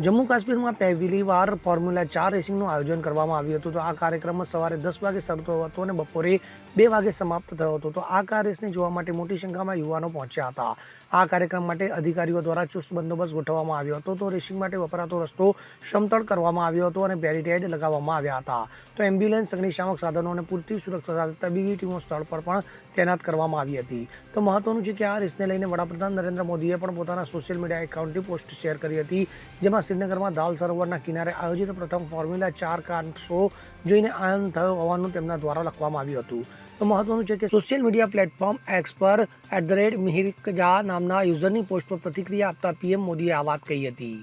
જમ્મુ કાશ્મીરમાં પહેલી વાર ફોર્મ્યુલા ચાર રેસિંગનું આયોજન કરવામાં આવ્યું હતું. તો આ કાર્યક્રમ સવારે દસ વાગે શરૂ થયો હતો અને બપોરે બે વાગે સમાપ્ત થયો હતો. તો આ કાર રેસને જોવા માટે મોટી સંખ્યામાં યુવાનો પહોંચ્યા હતા. આ કાર્યક્રમ માટે અધિકારીઓ દ્વારા ચુસ્ત બંદોબસ્ત ગોઠવવામાં આવ્યો હતો. તો રેસિંગ માટે વપરાતો રસ્તો સમતળ કરવામાં આવ્યો હતો અને બેરીકેડ લગાવવામાં આવ્યા હતા. તો એમ્બ્યુલન્સ, અગ્નિશામક સાધનો અને પૂરતી સુરક્ષા સાથે તબીબી ટીમો સ્થળ પર પણ તૈનાત કરવામાં આવી હતી. તો મહત્વનું છે કે આ રેસને લઈને વડાપ્રધાન નરેન્દ્ર મોદીએ પણ પોતાના સોશિયલ મીડિયા એકાઉન્ટથી પોસ્ટ શેર કરી હતી, જેમાં શ્રીનગરમાં દાલ સરોવરના કિનારે આયોજિત પ્રથમ ફોર્મ્યુલા ચાર કાર શો જોઈને આનંદ થયો હોવાનું તેમના દ્વારા લખવામાં આવ્યું હતું. તો મહત્વનું છે કે સોશિયલ મીડિયા પ્લેટફોર્મ એક્સ પર એટ ધ રેટ મિહિરકજા નામના યુઝરની પોસ્ટ પર પ્રતિક્રિયા આપતા પીએમ મોદીએ આ વાત કહી હતી.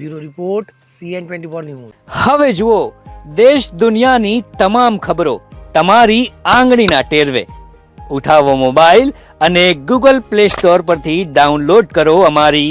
Bureau report CN twenty four news. હવે જુઓ, દેશ દુનિયાની તમામ ખબરો તમારી આંગળીના ટેરવે. ઉઠાવો મોબાઈલ અને ગૂગલ પ્લે સ્ટોર પરથી ડાઉનલોડ કરો અમારી